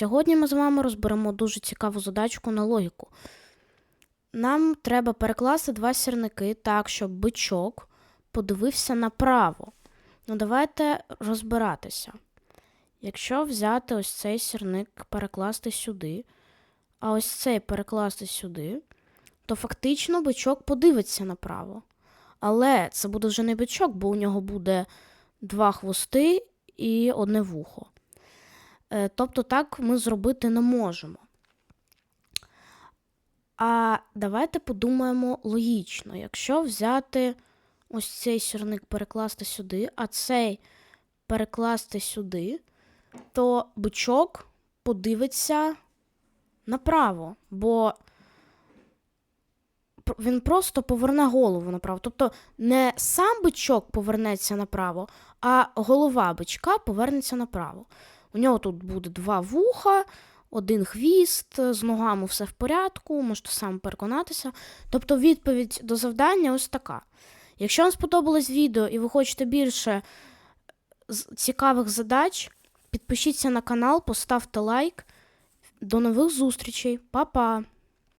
Сьогодні ми з вами розберемо дуже цікаву задачку на логіку. Нам треба перекласти два сірники так, щоб бичок подивився направо. Ну, давайте розбиратися. Якщо взяти ось цей сірник, перекласти сюди, а ось цей перекласти сюди, то фактично бичок подивиться направо. Але це буде вже не бичок, бо у нього буде два хвости і одне вухо. Е, Тобто так ми зробити не можемо. А давайте подумаємо логічно. Якщо взяти ось цей сірник перекласти сюди, а цей перекласти сюди, то бичок подивиться направо, бо він просто поверне голову направо. Тобто не сам бичок повернеться направо, а голова бичка повернеться направо. У нього тут буде два вуха, один хвіст, з ногами все в порядку, можете сам переконатися. Тобто відповідь до завдання ось така. Якщо вам сподобалось відео і ви хочете більше цікавих задач, підпишіться на канал, поставте лайк. До нових зустрічей. Па-па!